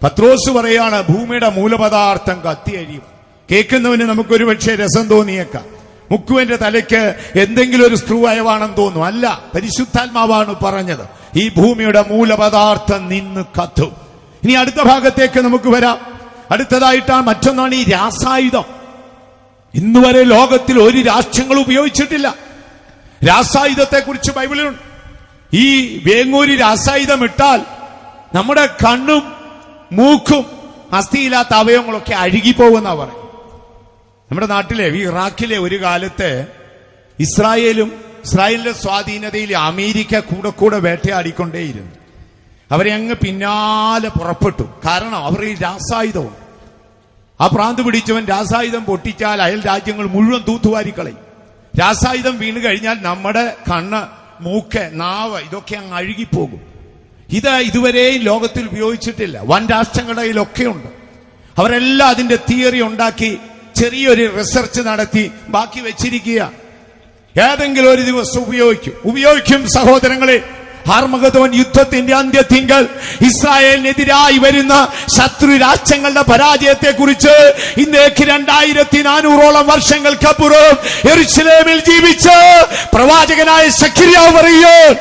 പത്രോസ് പറയാണ് ഭൂമിയുടെ മൂലപദാർത്ഥം കത്തിയഴിയും കേൾക്കുന്നവന് നമുക്കൊരു പക്ഷേ രസം തോന്നിയേക്കാം. മുക്കുവിന്റെ തലയ്ക്ക് എന്തെങ്കിലും ഒരു സ്ക്രൂ അയവാണെന്ന് തോന്നും അല്ല പരിശുദ്ധാത്മാവാണ് പറഞ്ഞത്. ഈ ഭൂമിയുടെ മൂലപദാർത്ഥം നിന്ന് കത്തും. ഇനി അടുത്ത ഭാഗത്തേക്ക് നമുക്ക് വരാം. അടുത്തതായിട്ടാണ് മറ്റൊന്നാണ് ഈ രാസായുധം. ഇന്ന് വരെ ലോകത്തിൽ ഒരു രാഷ്ട്രങ്ങൾ ഉപയോഗിച്ചിട്ടില്ല. രാസായുധത്തെ കുറിച്ച് ബൈബിളിലുണ്ട്. ഈ വേങ്ങൂരി രാസായുധം ഇട്ടാൽ നമ്മുടെ കണ്ണും മൂക്കും അസ്ഥിയില്ലാത്ത അവയവങ്ങളൊക്കെ അഴുകിപ്പോകുന്ന പറയും നമ്മുടെ നാട്ടിലെ ഇറാഖിലെ ഒരു കാലത്ത് ഇസ്രായേലും ഇസ്രായേലിന്റെ സ്വാധീനതയിൽ അമേരിക്ക കൂടെ കൂടെ വേട്ടയാടിക്കൊണ്ടേയിരുന്നു. അവരെ അങ്ങ് പിന്നാലെ പുറപ്പെട്ടു. കാരണം അവർ ഈ രാസായുധവും ആ പ്രാന്ത് പിടിച്ചവൻ രാസായുധം പൊട്ടിച്ചാൽ അയൽ രാജ്യങ്ങൾ മുഴുവൻ തൂത്തുവാരിക്കളയും. രാസായുധം വീണ് കഴിഞ്ഞാൽ നമ്മുടെ കണ്ണ് മൂക്ക് നാവ് ഇതൊക്കെ അങ്ങ് അഴുകിപ്പോകും. ഇത് ഇതുവരെയും ലോകത്തിൽ ഉപയോഗിച്ചിട്ടില്ല. വൻ രാഷ്ട്രങ്ങളുടെ കയ്യിലൊക്കെ ഉണ്ട് അവരെല്ലാം അതിന്റെ തിയറി ഉണ്ടാക്കി ചെറിയൊരു റിസർച്ച് നടത്തി ബാക്കി വെച്ചിരിക്കുക ഏതെങ്കിലും ഒരു ദിവസം ഉപയോഗിക്കും. ഉപയോഗിക്കും സഹോദരങ്ങളെ ഹാർമഗതോൻ യുദ്ധത്തിന്റെ അന്ത്യത്തിങ്കൽ ഇസ്രായേലിനെതിരായി വരുന്ന ശത്രു രാജ്യങ്ങളുടെ പരാജയത്തെ കുറിച്ച് ഇന്നേക്ക് രണ്ടായിരത്തി നാനൂറോളം വർഷങ്ങൾക്കപ്പുറം എറുസലേമിൽ ജീവിച്ച് പ്രവാചകനായ സഖിരിയാവ് പറയൂ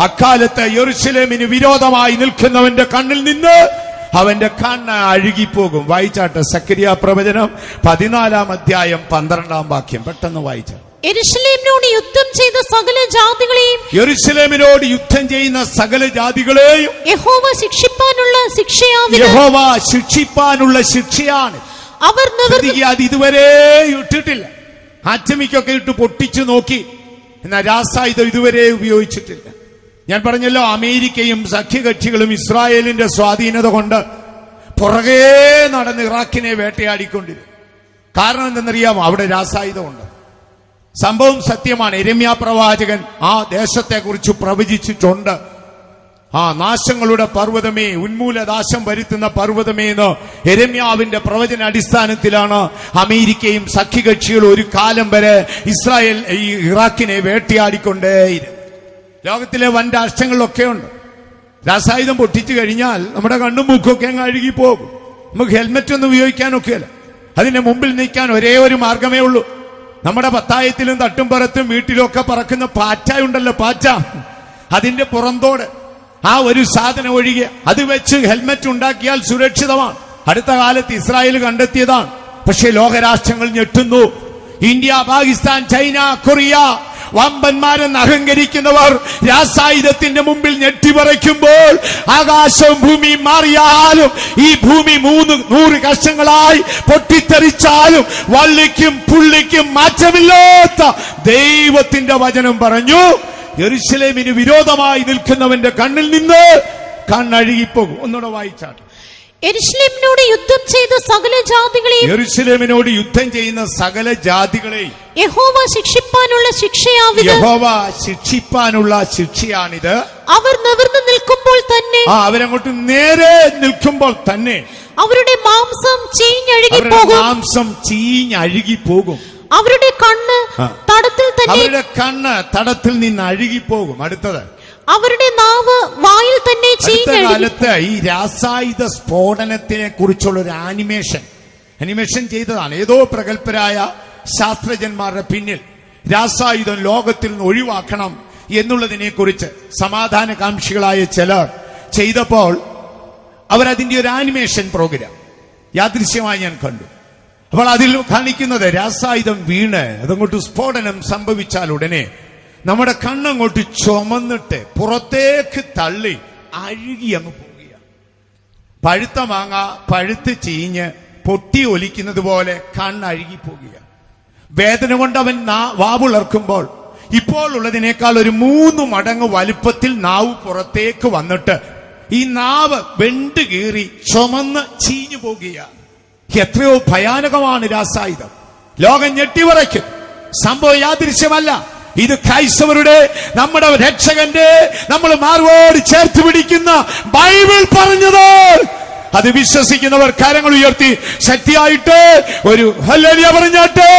അക്കാലത്ത് യെറുസലേമിന് വിരോധമായി നിൽക്കുന്നവന്റെ കണ്ണിൽ നിന്ന് അവന്റെ കണ്ണ് അഴുകിപ്പോകും. വായിച്ചാട്ടെ സക്രിയ പ്രവചനം പതിനാലാം അധ്യായം പന്ത്രണ്ടാം വാക്യം. പെട്ടെന്ന് വായിച്ച എരുശലേമിനോട് യുദ്ധം ചെയ്ത സകല ജാതികളെയും യെറുസലേമിനോട് യുദ്ധം ചെയ്യുന്ന സകല ജാതികളെയും യഹോവ ശിക്ഷിപ്പാനുള്ള ശിക്ഷയാവിത് യഹോവ ശിക്ഷിപ്പാനുള്ള ശിക്ഷയാണ്. അവർ അത് ഇതുവരെ ഇട്ടിട്ടില്ല. ആറ്റമിക്കൊക്കെ ഇട്ട് പൊട്ടിച്ചു നോക്കി. എന്നാൽ രാസായുധം ഇതുവരെ ഉപയോഗിച്ചിട്ടില്ല. ഞാൻ പറഞ്ഞല്ലോ അമേരിക്കയും സഖ്യകക്ഷികളും ഇസ്രായേലിന്റെ സ്വാധീനത കൊണ്ട് പുറകെ നടന്ന് ഇറാഖിനെ വേട്ടയാടിക്കൊണ്ടിരുന്നു. കാരണം എന്തെന്നറിയാമോ? അവിടെ രാസായുധമുണ്ട്. സംഭവം സത്യമാണ്. എരമ്യ പ്രവാചകൻ ആ ദേശത്തെക്കുറിച്ച് പ്രവചിച്ചിട്ടുണ്ട്. ആ നാശങ്ങളുടെ പർവതമേ ഉന്മൂലനാശം വരുത്തുന്ന പർവതമേ എന്ന് എരമ്യാവിന്റെ പ്രവചന അടിസ്ഥാനത്തിലാണ് അമേരിക്കയും സഖ്യകക്ഷികളും ഒരു കാലം വരെ ഇസ്രായേൽ ഈ ഇറാഖിനെ വേട്ടയാടിക്കൊണ്ടേയിരുന്നു. ലോകത്തിലെ വൻ രാഷ്ട്രങ്ങളിലൊക്കെ ഉണ്ട്. രാസായുധം പൊട്ടിച്ചു കഴിഞ്ഞാൽ നമ്മുടെ കണ്ണും മൂക്കൊക്കെ അങ്ങ് അഴുകി പോകും. നമുക്ക് ഹെൽമെറ്റ് ഒന്നും ഉപയോഗിക്കാനൊക്കെയല്ല. അതിന്റെ മുമ്പിൽ നിൽക്കാൻ ഒരേ ഒരു മാർഗമേ ഉള്ളൂ. നമ്മുടെ പത്തായത്തിലും തട്ടുംപുറത്തും ഒക്കെ പറക്കുന്ന പാറ്റ ഉണ്ടല്ലോ പാറ്റ. അതിന്റെ പുറന്തോട് ആ ഒരു സാധനം ഒഴികെ അത് വെച്ച് ഹെൽമെറ്റ് ഉണ്ടാക്കിയാൽ സുരക്ഷിതമാണ്. അടുത്ത കാലത്ത് ഇസ്രായേൽ കണ്ടെത്തിയതാണ്. പക്ഷേ ലോകരാഷ്ട്രങ്ങൾ ഞെട്ടുന്നു. ഇന്ത്യ പാകിസ്ഥാൻ ചൈന കൊറിയ വമ്പന്മാരെന്ന് അഹങ്കരിക്കുന്നവർ രാസായുധത്തിന്റെ മുമ്പിൽ ഞെട്ടിപറയ്ക്കുമ്പോൾ ആകാശവും ഭൂമി മാറിയാലും ഈ ഭൂമി മൂന്ന് നൂറ് കഷങ്ങളായി പൊട്ടിത്തെറിച്ചാലും വള്ളിക്കും പുള്ളിക്കും മാറ്റമില്ലാത്ത ദൈവത്തിന്റെ വചനം പറഞ്ഞു. എറിശലേമിന് വിരോധമായി നിൽക്കുന്നവന്റെ കണ്ണിൽ നിന്ന് കണ്ണഴുകിപ്പോകും. ഒന്നുകൂടെ വായിച്ചാട്ടെ. എരുശലേമിനോട് യുദ്ധം ചെയ്ത സകല ജാതികളെയും എരിശ്ലേമിനോട് യുദ്ധം ചെയ്യുന്ന സകല ജാതികളെയും യഹോവ ശിക്ഷിപ്പാനുള്ള ശിക്ഷയാവിത്. യഹോവ ശിക്ഷിപ്പാനുള്ള ശിക്ഷയാണിത്. അവർ നിവർന്നു നിൽക്കുമ്പോൾ തന്നെ ആ അവരങ്ങോട്ട് നേരെ നിൽക്കുമ്പോൾ തന്നെ അവരുടെ മാംസം ചീഞ്ഞഴുകി പോകും മാംസം ചീഞ്ഞഴുകി പോകും അവരുടെ കണ്ണ് തടത്തിൽ തന്നെ അവരുടെ കണ്ണ് തടത്തിൽ നിന്ന് അഴുകിപ്പോകും. അടുത്തത്. അവരുടെ നാവ് വായിൽ തന്നെ കാലത്ത് ഈ രാസായുധ സ്ഫോടനത്തിനെ കുറിച്ചുള്ള ഒരു ആനിമേഷൻ അനിമേഷൻ ചെയ്തതാണ്. ഏതോ പ്രഗത്ഭരായ ശാസ്ത്രജ്ഞന്മാരുടെ പിന്നിൽ രാസായുധം ലോകത്തിൽ നിന്ന് ഒഴിവാക്കണം എന്നുള്ളതിനെ കുറിച്ച് സമാധാനകാംക്ഷികളായ ചിലർ ചെയ്തപ്പോൾ അവരതിന്റെ ഒരു ആനിമേഷൻ പ്രോഗ്രാം യാദൃശ്യമായി ഞാൻ കണ്ടു. അപ്പോൾ അതിൽ കാണിക്കുന്നത് രാസായുധം വീണ് അതങ്ങോട്ട് സ്ഫോടനം സംഭവിച്ചാൽ ഉടനെ നമ്മുടെ കണ്ണങ്ങോട്ട് ചുമന്നിട്ട് പുറത്തേക്ക് തള്ളി അഴുകി അങ്ങ് പോവുകയാണ്. പഴുത്ത മാങ്ങ പഴുത്ത് ചീഞ്ഞ് പൊട്ടി ഒലിക്കുന്നത് പോലെ കണ്ണഴുകി പോകുക വേദന കൊണ്ട് അവൻ വാവുളർക്കുമ്പോൾ ഇപ്പോൾ ഉള്ളതിനേക്കാൾ ഒരു മൂന്ന് മടങ്ങ് വലുപ്പത്തിൽ നാവ് പുറത്തേക്ക് വന്നിട്ട് ഈ നാവ് വെണ്ട് കീറി ചുമന്ന് ചീഞ്ഞു പോകുകയാണ് എത്രയോ ഭയാനകമാണ് രാസായുധം. ലോകം ഞെട്ടിവറയ്ക്കും സംഭവം യാദൃശ്യമല്ല. ഇത് ക്രൈസ്തവരുടെ നമ്മുടെ രക്ഷകന്റെ നമ്മൾ മാർവോട് ചേർത്ത് പിടിക്കുന്ന ബൈബിൾ പറഞ്ഞത്. അത് വിശ്വസിക്കുന്നവർ കരങ്ങൾ ഉയർത്തി ശക്തിയായിട്ട് ഒരു ഹല്ലേലൂയ പറഞ്ഞാട്ടെ.